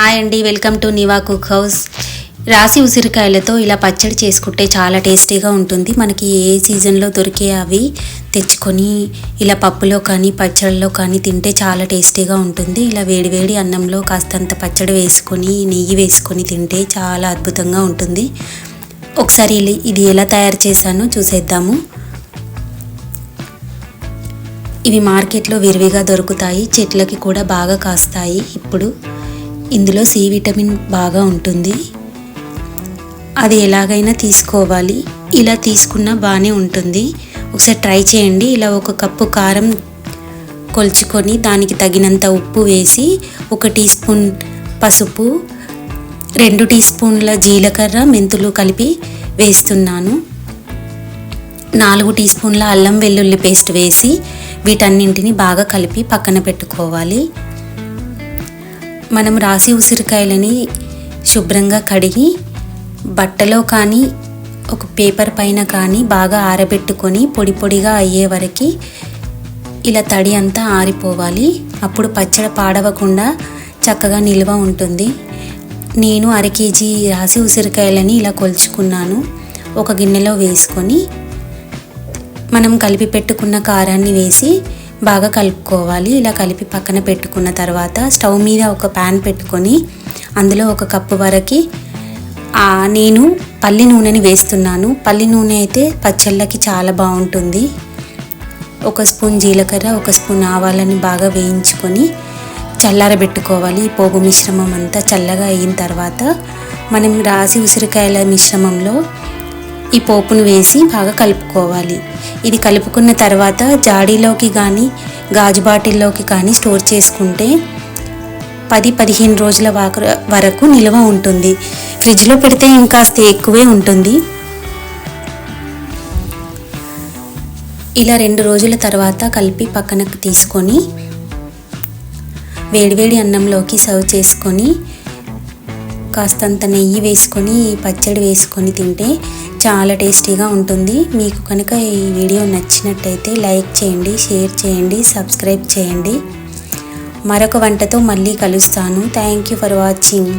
Hi అండి welcome to Niva cook house రాసి ఉసిరికాయలతో ఇలా పచ్చడి చేసుకుంటే చాలా టేస్టీగా ఉంటుంది. మనకి ఏ సీజన్లో దొరికే అవి తెచ్చుకొని ఇలా పప్పులో కానీ పచ్చడిలో కానీ తింటే చాలా టేస్టీగా ఉంటుంది. ఇలా వేడివేడి అన్నంలో కాస్తంత పచ్చడి వేసుకొని నెయ్యి వేసుకొని తింటే చాలా అద్భుతంగా ఉంటుంది. ఒకసారి ఇది ఎలా తయారు చేశానో చూసేద్దాము. ఇవి మార్కెట్లో విరివిగా దొరుకుతాయి. చెట్లకి కూడా బాగా కాస్తాయి. ఇప్పుడు ఇందులో సి విటమిన్ బాగా ఉంటుంది. అది ఎలాగైనా తీసుకోవాలి. ఇలా తీసుకున్నా బాగానే ఉంటుంది. ఒకసారి ట్రై చేయండి. ఇలా ఒక కప్పు కారం కొలుచుకొని దానికి తగినంత ఉప్పు వేసి ఒక టీ స్పూన్ పసుపు రెండు టీ స్పూన్ల జీలకర్ర మెంతులు కలిపి వేస్తున్నాను. నాలుగు టీ స్పూన్ల అల్లం వెల్లుల్లి పేస్ట్ వేసి వీటన్నింటిని బాగా కలిపి పక్కన పెట్టుకోవాలి. మనం రాసి ఉసిరికాయలని శుభ్రంగా కడిగి బట్టలో కానీ ఒక పేపర్ పైన కానీ బాగా ఆరబెట్టుకొని పొడి పొడిగా అయ్యే వరకు ఇలా తడి అంతా ఆరిపోవాలి. అప్పుడు పచ్చడి పాడవకుండా చక్కగా నిల్వ ఉంటుంది. నేను అర కేజీ రాసి ఉసిరికాయలని ఇలా కొలుచుకున్నాను. ఒక గిన్నెలో వేసుకొని మనం కలిపి పెట్టుకున్న కారాన్ని వేసి బాగా కలుపుకోవాలి. ఇలా కలిపి పక్కన పెట్టుకున్న తర్వాత స్టవ్ మీద ఒక ప్యాన్ పెట్టుకొని అందులో ఒక కప్పు వరకు నేను పల్లి నూనెని వేస్తున్నాను. పల్లి నూనె అయితే పచ్చళ్ళకి చాలా బాగుంటుంది. ఒక స్పూన్ జీలకర్ర ఒక స్పూన్ ఆవాలని బాగా వేయించుకొని చల్లారబెట్టుకోవాలి. ఈ పోగు మిశ్రమం అంతా చల్లగా అయిన తర్వాత మనం రాసి ఉసిరికాయల మిశ్రమంలో ఈ పోపును వేసి బాగా కలుపుకోవాలి. ఇది కలుపుకున్న తర్వాత జాడీలోకి కానీ గాజు బాటిల్లోకి కానీ స్టోర్ చేసుకుంటే పది పదిహేను రోజుల వరకు నిల్వ ఉంటుంది. ఫ్రిడ్జ్లో పెడితే ఇంకాస్త ఎక్కువే ఉంటుంది. ఇలా రెండు రోజుల తర్వాత కలిపి పక్కనకు తీసుకొని వేడివేడి అన్నంలోకి సర్వ్ చేసుకొని కాస్తంత నెయ్యి వేసుకొని పచ్చడి వేసుకొని తింటే చాలా టేస్టీగా ఉంటుంది. మీకు కనుక ఈ వీడియో నచ్చినట్టయితే లైక్ చేయండి షేర్ చేయండి సబ్స్క్రైబ్ చేయండి. మరొక వంటతో మళ్ళీ కలుస్తాను. Thank you for watching.